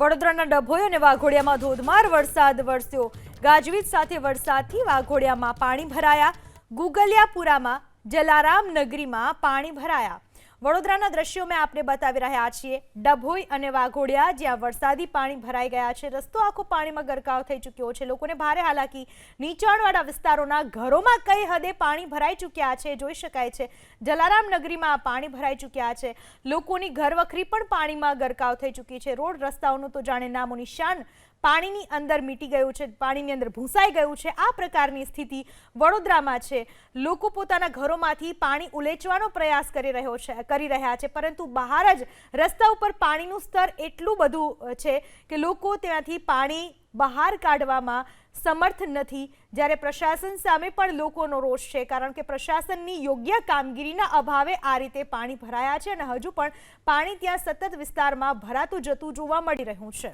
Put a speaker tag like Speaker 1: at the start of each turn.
Speaker 1: વડોદરાના ડભોઈ અને વાઘોડિયામાં ધોધમાર વરસાદ વરસ્યો. ગાજવીજ સાથે વરસાદથી વાઘોડિયામાં પાણી ભરાયા. ગુગલિયાપુરામાં જલારામ નગરીમાં પાણી ભરાયા. વડોદરાના દ્રશ્યો મેં આપને બતાવી રહ્યા છીએ. ડભોઈ અને વાઘોડિયા જ્યાં વરસાદી પાણી ભરાઈ ગયા છે. રસ્તો આખો પાણીમાં ગરકાવ થઈ ચૂક્યો છે. લોકોને ભારે હાલાકી. નીચાણવાળા વિસ્તારોના ઘરોમાં કઈ હદે પાણી ભરાઈ ચૂક્યા છે જોઈ શકાય છે. જલારામ નગરીમાં પાણી ભરાઈ ચૂક્યા છે. લોકોની ઘરવખરી પણ પાણીમાં ગરકાવ થઈ ચૂકી છે. રોડ રસ્તાઓનું તો જાણે નામો નિશાન પાણીની અંદર મીટી ગયું છે, પાણીની અંદર ભૂંસાઈ ગયું છે. આ પ્રકારની સ્થિતિ વડોદરામાં છે. લોકો પોતાના ઘરોમાંથી પાણી ઉલેચવાનો પ્રયાસ કરી રહ્યો છે, કરી રહ્યા છે. પરંતુ બહાર જ રસ્તા ઉપર પાણીનું સ્તર એટલું બધું છે કે લોકો ત્યાંથી પાણી બહાર કાઢવામાં સમર્થ નથી. જ્યારે પ્રશાસન સામે પણ લોકોનો રોષ છે, કારણ કે પ્રશાસનની યોગ્ય કામગીરીના અભાવે આ રીતે પાણી ભરાયા છે અને હજુ પણ પાણી ત્યાં સતત વિસ્તારમાં ભરાતું જતું જોવા મળી રહ્યું છે.